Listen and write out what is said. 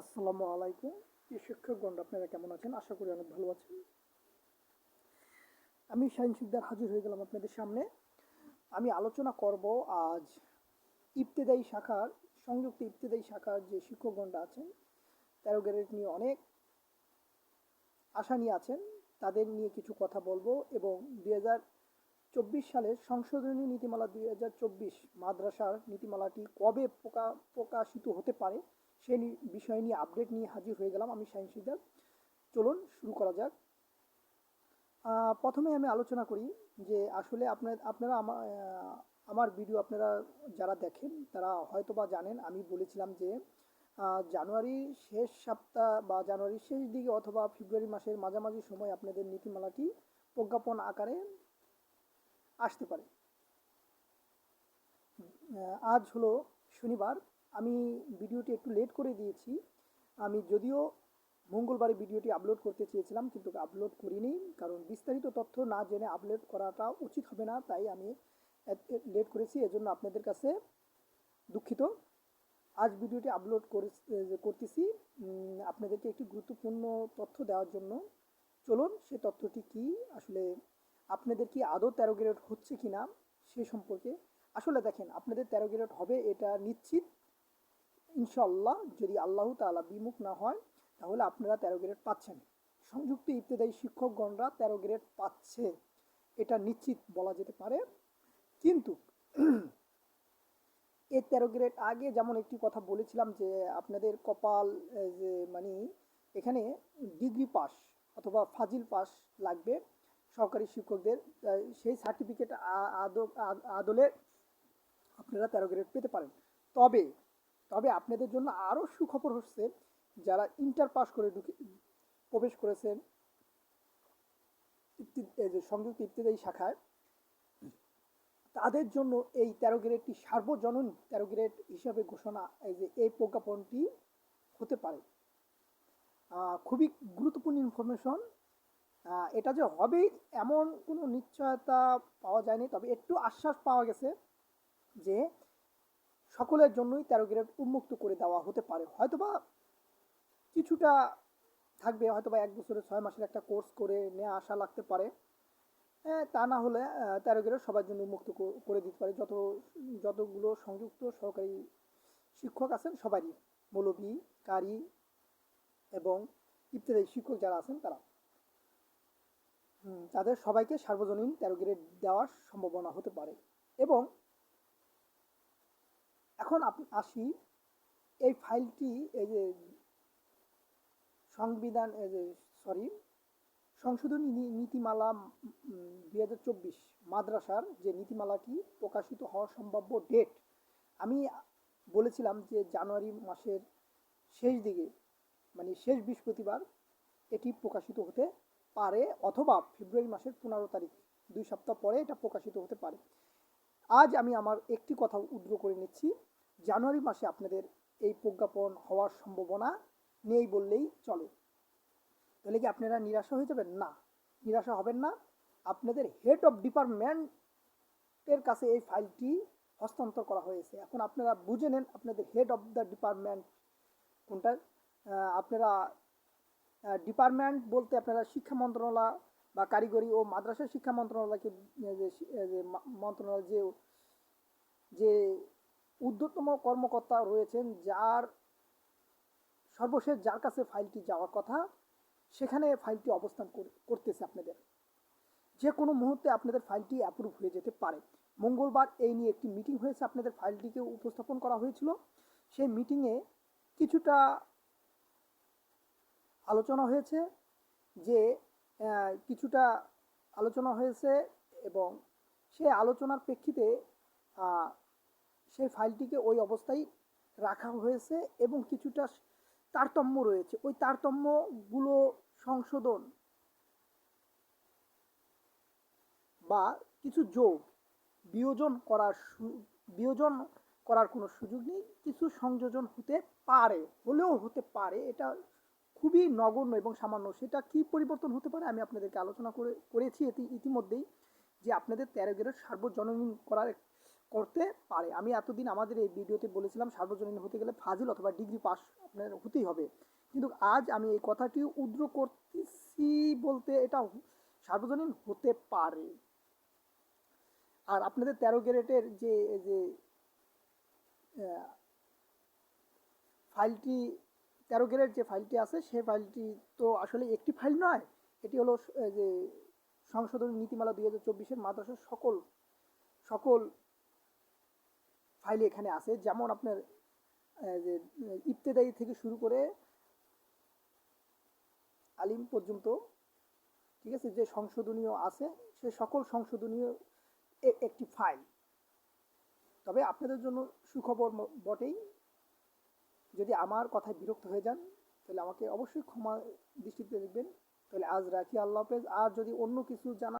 আসসালামু আলাইকুম। প্রিয় শিক্ষকগণ আপনারা কেমন আছেন? আশা করি অনেক ভালো আছেন। আমি শাহিন শিকদার হাজির হয়ে গেলাম আপনাদের সামনে। আমি আলোচনা করব আজ ইবতেদায়ী শাখার, সংযুক্ত ইবতেদায়ী শাখার যে শিক্ষকগণরা আছেন, তেরো গ্রেড নিয়ে অনেক আশা নিয়ে আছেন। তাদের নিয়ে কিছু কথা বলব এবং দুই হাজার চব্বিশ সালের সংশোধনী নীতিমালা দুই হাজার চব্বিশ মাদ্রাসার নীতিমালাটি কবে প্রকা প্রকাশিত হতে পারে সে নি- বিষয় নিয়ে আপডেট নিয়ে হাজির হয়ে গেলাম আমি সায়েন্স সিদ্ধার চলুন শুরু করা যাক। প্রথমে আমি আলোচনা করি যে আসলে আপনার আপনারা আমার আমার ভিডিও আপনারা যারা দেখেন তারা হয়তো বা জানেন আমি বলেছিলাম যে আহ, জানুয়ারির শেষ সপ্তাহ বা জানুয়ারির শেষ দিকে অথবা ফেব্রুয়ারি মাসের মাঝামাঝি সময় আপনাদের নীতিমালাটি প্রজ্ঞাপন আকারে আসতে পারে। আজ হলো শনিবার। আমি ভিডিওটি একটু লেট করে দিয়েছি। আমি যদিও মঙ্গলবারে ভিডিওটি আপলোড করতে চেয়েছিলাম, কিন্তু আপলোড করিনি, কারণ বিস্তারিত তথ্য না জেনে আপলোড করাটা উচিত হবে না, তাই আমি লেট করেছি, এজন্য আপনাদের কাছে দুঃখিত। আজ ভিডিওটি আপলোড করে করতেছি। আপনাদেরকে একটি গুরুত্বপূর্ণ তথ্য দেওয়ার জন্য। চলুন, সে তথ্যটি কি, আসলে আপনাদের কি আদৌ তেরো গ্রেড হচ্ছে কি না সে সম্পর্কে। আসলে দেখেন, আপনাদের তেরো গ্রেড হবে, এটা নিশ্চিত। ইনশাল্লাহ যদি আল্লাহ তাআলা বিমুখ না হয়, তাহলে আপনারা তেরো গ্রেড পাচ্ছেন। সংযুক্ত ইবতেদায়ী শিক্ষকগণরা তেরো গ্রেড পাচ্ছে। এটা নিশ্চিত বলা যেতে পারে। কিন্তু এই তেরো গ্রেড আগে যেমন একটি কথা বলেছিলাম যে, আপনাদের কপাল যে মানে এখানে ডিগ্রি পাস অথবা ফাজিল পাস লাগবে। সহকারী শিক্ষকদের সেই সার্টিফিকেট আদলে আপনারা তেরো গ্রেড পেতে পারেন। তবে তবে আপনাদের জন্য আরও সুখবর হচ্ছে যারা ইন্টার পাস করে ঢুকে, প্রবেশ করেছেন সংযুক্ত ইবতেদায়ী শাখায়, তাদের জন্য এই তেরো গ্রেডটি সার্বজনীন তেরো গ্রেড হিসাবে ঘোষণা, এই যে এই প্রজ্ঞাপনটি হতে পারে। খুবই গুরুত্বপূর্ণ ইনফরমেশন। এটা যে হবে এমন কোনো নিশ্চয়তা পাওয়া যায়নি, তবে একটু আশ্বাস পাওয়া গেছে যে সকলের জন্যই তেরো গ্রেড উন্মুক্ত করে দেওয়া হতে পারে। হয়তোবা কিছুটা থাকবে হয়তোবা এক বছরের ছয় মাসের একটা কোর্স করে নেওয়া আসা লাগতে পারে। হ্যাঁ, তা না হলে তেরো গ্রেড সবার জন্য উন্মুক্ত কো- করে দিতে পারে। যত যতগুলো সংযুক্ত সহকারী শিক্ষক আছেন সবারই মৌলবী কারি এবং ইত্যাদি শিক্ষক যারা আছেন তারা। তাদের সবাইকে সার্বজনীন তেরো গ্রেড দেওয়ার সম্ভাবনা হতে পারে। এবং এখন আসি, এই ফাইলটি এই যে সংবিধান সরি সংশোধনী নীতিমালা দুই হাজার চব্বিশ মাদ্রাসার যে নীতিমালাটি প্রকাশিত হওয়ার সম্ভাব্য ডেট আমি বলেছিলাম যে জানুয়ারি মাসের শেষ দিকে মানে শেষ বৃহস্পতিবার এটি প্রকাশিত হতে পারে অথবা ফেব্রুয়ারি মাসের পনেরো তারিখ, দুই সপ্তাহ পরে এটা প্রকাশিত হতে পারে। আজ আমি আমার একটি কথা উদ্র করে নিচ্ছি। জানুয়ারি মাসে আপনাদের এই প্রজ্ঞাপন হওয়ার সম্ভাবনা নেই বললেই চলে। তাহলে কি আপনারা নিরাশা হয়ে যাবেন? না, নিরাশা হবেন না। আপনাদের হেড অফ ডিপার্টমেন্টের কাছে এই ফাইলটি হস্তান্তর করা হয়েছে। এখন আপনারা বুঝে নেন, আপনাদের হেড অফ দ্য ডিপার্টমেন্ট কোনটা? আপনারা ডিপার্টমেন্ট বলতে আপনারা শিক্ষা মন্ত্রণালয় বা কারিগরি ও মাদ্রাসা শিক্ষা মন্ত্রণালয়কে, যে মন্ত্রণালয় যে যে ঊর্ধ্বতম কর্মকর্তা রয়েছেন যার সর্বশেষ যার কাছে ফাইলটি যাওয়ার কথা, সেখানে ফাইলটি অবস্থান করতেছে আপনাদের। যে কোনো মুহূর্তে আপনাদের ফাইলটি অ্যাপ্রুভ হয়ে যেতে পারে। মঙ্গলবার এই নিয়ে একটি মিটিং হয়েছে, আপনাদের ফাইলটিকে উপস্থাপন করা হয়েছিল। সেই মিটিংয়ে কিছুটা আলোচনা হয়েছে যে কিছুটা আলোচনা হয়েছে এবং সেই আলোচনার প্রেক্ষিতে সেই ফাইলটিকে ওই অবস্থায় রাখা হয়েছে এবং কিছুটা তারতম্য রয়েছে। ওই তারতম্যগুলো সংশোধন বা কিছু যোগ, বিয়োজন করার বিয়োজন করার কোনো সুযোগ নেই। কিছু সংযোজন হতে পারে, হলেও হতে পারে। এটা খুবই নগণ্য এবং সামান্য। সেটা কি পরিবর্তন হতে পারে আমি আপনাদেরকে আলোচনা করে, করেছি এটি ইতিমধ্যেই যে আপনাদের তেরো গ্রেড সার্বজনীন করার করতে পারে। আমি এতদিন আমাদের এই ভিডিওতে বলেছিলাম সার্বজনীন হতে গেলে ফাজিল অথবা ডিগ্রি পাস আপনার হতেই হবে। কিন্তু আজ আমি এই কথাটি উদ্র করতেছি বলতে এটা সার্বজনীন হতে পারে। আর আপনাদের তেরো গ্রেডের যে যে ফাইলটি, তেরো গ্রেড যে ফাইলটি আছে সেই ফাইলটি তো আসলে একটি ফাইল নয়, এটি হলো যে সংশোধনী নীতিমালা দুই হাজার চব্বিশের মাদ্রাসার সকল সকল ফাইল এখানে আছে। যেমন আপনার যে ইবতেদায়ী থেকে শুরু করে আলিম পর্যন্ত, ঠিক আছে, যে সংশোধনীয় আছে, সে সকল সংশোধনীয় একটি ফাইল। তবে আপনাদের জন্য সুখবর বটেই, যদি আমার কথায় বিরক্ত হয়ে যান, তাহলে আমাকে অবশ্যই ক্ষমা দৃষ্টিতে দেখবেন। তাহলে আজ রাখি, আল্লাহ হাফেজ। আর যদি অন্য কিছু জানা